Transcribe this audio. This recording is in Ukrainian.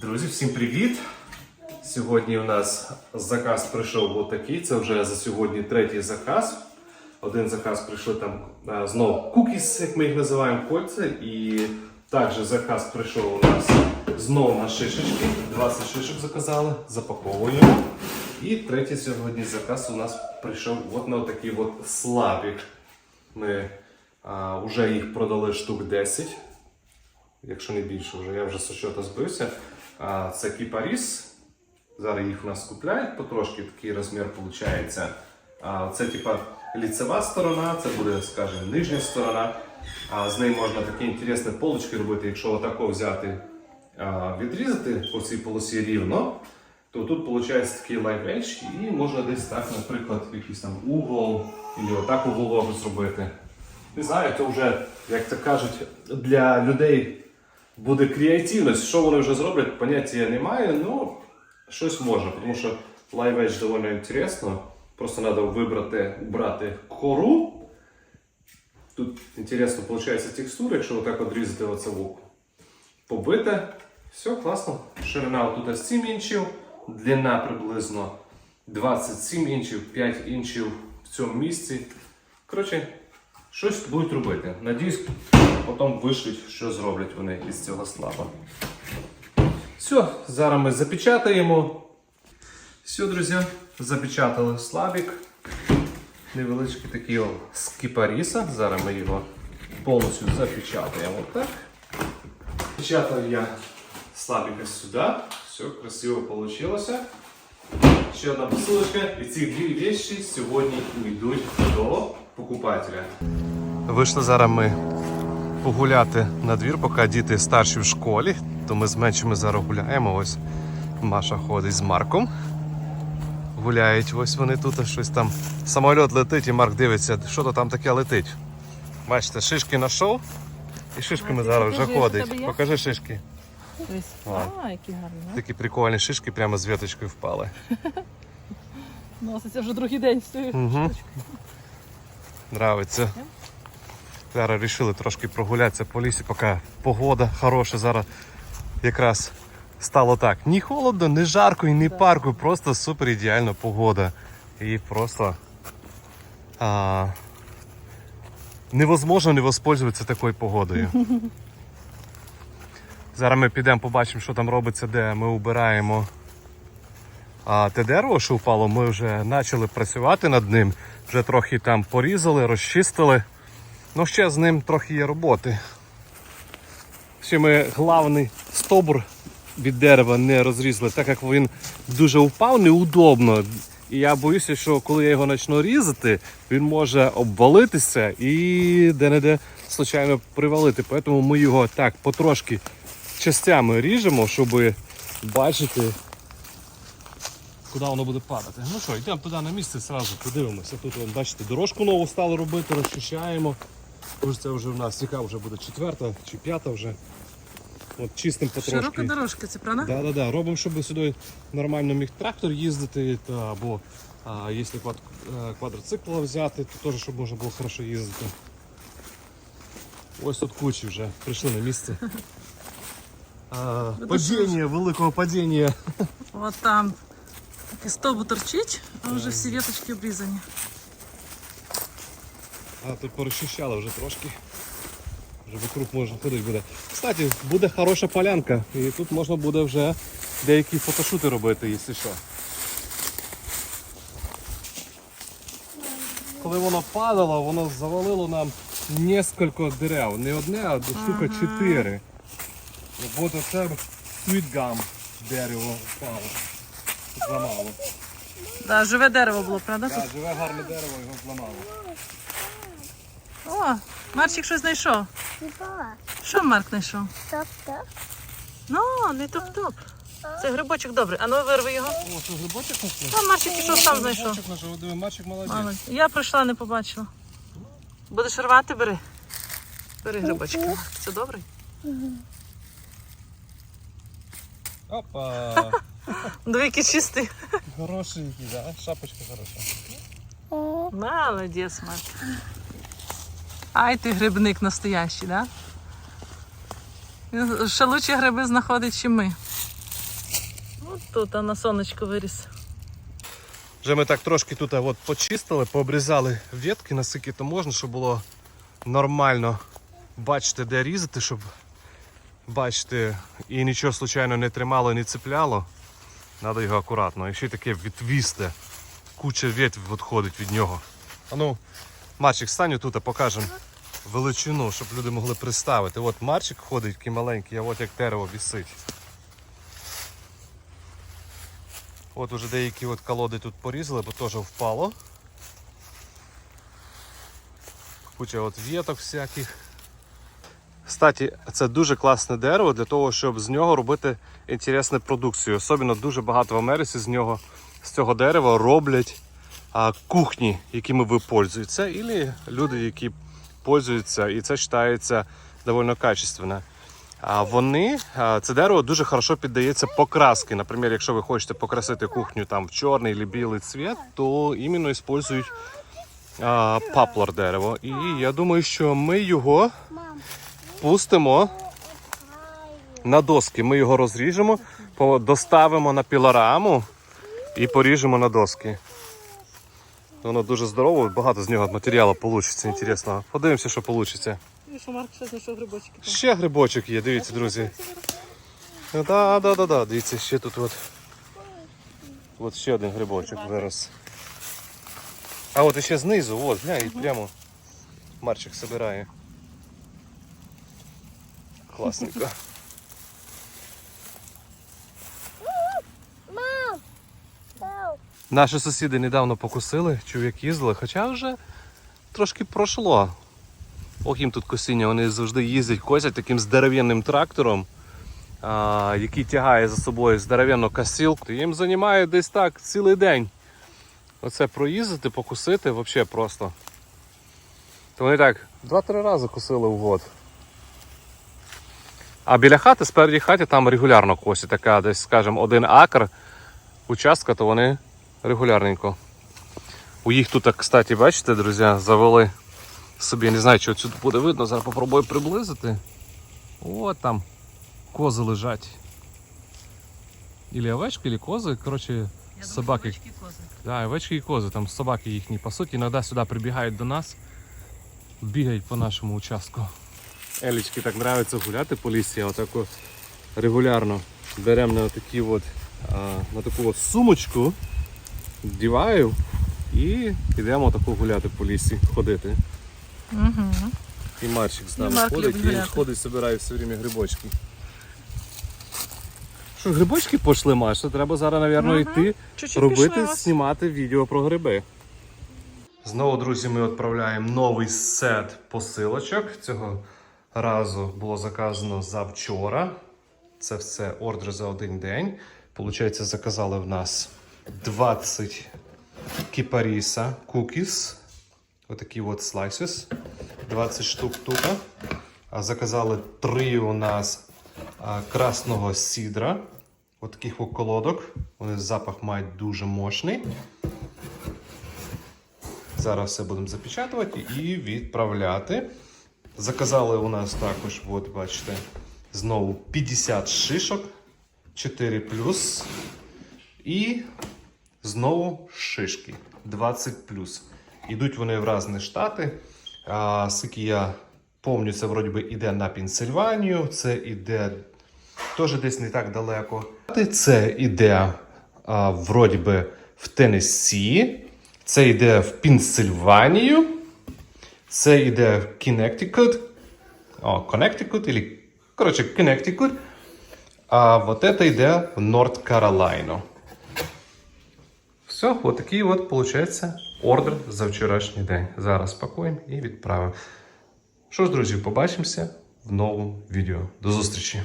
Друзі, всім привіт! Сьогодні у нас заказ прийшов отакий. Це вже за сьогодні третій заказ. Один заказ прийшли там а, знов кукіс, як ми їх називаємо, кольця. І також заказ прийшов у нас знову на шишечки. 20 шишок заказали, запаковуємо. І третій сьогодні заказ у нас прийшов от на такий от слабік. Ми а, вже їх продали штук 10 якщо не більше вже, я вже з щота збився. Це кіпаріс. Зараз їх у нас купляють потрошки, такий розмір виходить. Це типа ліцева сторона, це буде, скажімо, нижня сторона. З неї можна такі інтересні полочки робити, якщо отако взяти, відрізати по цій полосі рівно, то тут виходить такий edge і можна десь так, наприклад, якийсь там угол, або отак уголок зробити. Не знаю, то вже, як то кажуть, для людей буде креативність. Що вони вже зроблять, поняття я не маю, ну щось можна, тому що Live доволі інтересно. Просто треба вибрати, убрати кору. Тут інтересно виходить текстура, якщо отак відрізати оце лук. Побите. Все, класно. Ширина тут 7 інчів, длина приблизно 27 інчів, 5 інчів в цьому місці. Коротше, щось будуть робити. Надіюсь, потім вишлють, що зроблять вони із цього слаба. Все, зараз ми запечатаємо. Все, друзі, запечатали слабік. Невеличкий такий з. Зараз ми його повністю запечатаємо. Так. Печатав я слабіка сюди. Все красиво вийшло. Ще одна посилочка. І ці дві речі сьогодні йдуть до покупателя. Вийшли зараз ми погуляти на двір, поки діти старші в школі, то ми з меншими зараз гуляємо. Ось Маша ходить з Марком. Гуляють, ось вони тут щось там. Самоліт летить і Марк дивиться, що то там таке летить. Бачите, шишки знайшов. І шишками зараз вже покажи, що в ходить. Покажи шишки. Ось. А, які гарні. Такі прикольні шишки прямо з віточкою впали. Носиться вже другий день з цією штучкою. Нравиться. Зараз вирішили трошки прогулятися по лісі, поки погода хороша. Зараз якраз стало так. Ні холодно, ні жарко і ні парко, просто супер ідеальна погода. І просто а, невозможно не воспользуватися такою погодою. Зараз ми підемо побачимо, що там робиться, де ми убираємо а те дерево, що впало, ми вже почали працювати над ним. Вже трохи там порізали, розчистили. Ну ще з ним трохи є роботи. Ще ми главний стовбур від дерева не розрізали, так як він дуже впав, неудобно. І я боюся, що коли я його почну різати, він може обвалитися і де-не-де случайно привалити. Тому ми його так потрошки частями ріжемо, щоб бачити, куди воно буде падати. Ну що, йдемо туди на місце, зразу подивимося. Тут, вон, бачите, дорожку нову стали робити, розчищаємо. Тож це вже в нас яка вже буде четверта чи п'ята вже. От чистим потрошки. Широка дорожка, це правда? Да, да, да. Робимо, щоб сюди нормально міг трактор їздити, та, або а, якщо квад, е, квадроцикл взяти, то теж, щоб можна було хорошо їздити. Ось тут кучі вже прийшли на місце. А, падіння, великого падіння. От там такий стовбур торчить, а вже всі віточки обрізані. А тут порозчищали вже трошки. Вже вокруг можна ходити буде. Кстати, буде хороша полянка, і тут можна буде вже деякі фотошути робити, якщо що. Коли воно падало, воно завалило нам несколько дерев. Не одне, а до штука чотири. От оце світгам дерево впало. Зламало. Да, живе дерево було, правда? Так, живе гарне дерево, його зламало. О, Марчик щось знайшов. Що Марк знайшов? Тобто, Ну, не топ-топ. Це грибочок добрий. А ну вирви його. О, що глибочок знайшли? А Марчик пішов сам знайшов. Мальчик знайшов, диви, мальчик молодець. Молодець. Я прийшла, не побачила. Будеш рвати, бери. Бери грибочки. Це добрий? Опа! Диви, який чистий. Хороший який, да? Шапочка хороша. Молодець, Марк. Ай ти грибник настоящий, да? Він ще лучші гриби знаходить, чим ми. От тут а на сонечко виріс. Вже ми так трошки тут от почистили, пообрізали ветки, наскільки то можна, щоб було нормально бачити, де різати, щоб бачити і нічого случайно не тримало, не цепляло. Треба його акуратно. І ще таке відвісте. Куча ветвь відходить від нього. А ну, Марчик, стань тут, а покажемо величину, щоб люди могли представити. От Марчик ходить такий маленький, а от як дерево вісить. От уже деякі от колоди тут порізали, бо теж впало. Куча от віток всяких. Кстати, це дуже класне дерево для того, щоб з нього робити інтересну продукцію. Особливо дуже багато в Америці з нього з цього дерева роблять а, кухні, якими ви пользуєтеся, або люди, які пользуються, і це вважається доволі качественно. А вони, це дерево дуже хорошо піддається покраски. Наприклад, якщо ви хочете покрасити кухню там в чорний або білий цвіт, то іменно використовують паплар дерево. І я думаю, що ми його пустимо на доски. Ми його розріжемо, доставимо на пілораму і поріжемо на доски. Воно дуже здорово, багато з нього матеріалу вийде інтересного. Подивимося, що вийде. І що Марк ще знайшов грибочки. там. Ще грибочок є, дивіться, друзі. Ну, Да, да, да, да. Дивіться, ще тут от. От ще один грибочок вирос. А от ще знизу, от, глянь, і прямо Марчик собирає. Класненько. Наші сусіди недавно покусили, як їздили, хоча вже трошки пройшло. Ох, їм тут косіння, вони завжди їздять, косять таким здоровенним трактором, а, який тягає за собою здоровенну косілку. Їм займає десь так цілий день. Оце проїздити, покусити взагалі просто. То вони так два-три рази косили в год. А біля хати, спереді хаті, там регулярно косять, така десь, скажімо, один акр участка, то вони регулярненько. У їх тут, кстати, бачите, друзі, завели собі, я не знаю, чи отсюди буде видно, зараз попробую приблизити. От там кози лежать. Ілі овечки, ілі кози. Коротше, собаки. Да, овечки і кози, там собаки їхні пасуть, іноді сюди прибігають до нас, бігають по нашому участку. Елічки так подобається гуляти по лісі, отако регулярно беремо на такі от, на таку от сумочку, вдіваю і йдемо таку гуляти по лісі, ходити. Угу. І Марчик з нами Марк ходить, і він ходить, збирає все время грибочки. Що, грибочки пішли, Маша? Треба зараз, мабуть, Ага. йти Чуть-чуть робити, пішли знімати відео про гриби. Знову, друзі, ми відправляємо новий сет посилочок. Цього разу було заказано завчора. Це все ордер за один день. Получається, заказали в нас 20 кіпаріса кукіс. Отакі от слайсес. 20 штук тут. Заказали 3 у нас красного сідра. От таких от колодок. Вони запах мають дуже мощний. Зараз все будемо запечатувати і відправляти. Заказали у нас також, от бачите, знову 50 шишок, 4 плюс. І знову шишки 20 плюс. Ідуть вони в різні штати. А, скільки я пам'ятаю, це вроді би іде на Пенсильванію, це іде теж десь не так далеко. Це іде вроді би в Теннессі, це йде в Пенсильванію, це йде в Connecticut, о, Connecticut, или, коротше, Connecticut, а вот это йде в North Carolina. Все, от такий от, получається, ордер за вчорашній день. Зараз пакуємо і відправимо. Що ж, друзі, побачимося в новому відео. До зустрічі!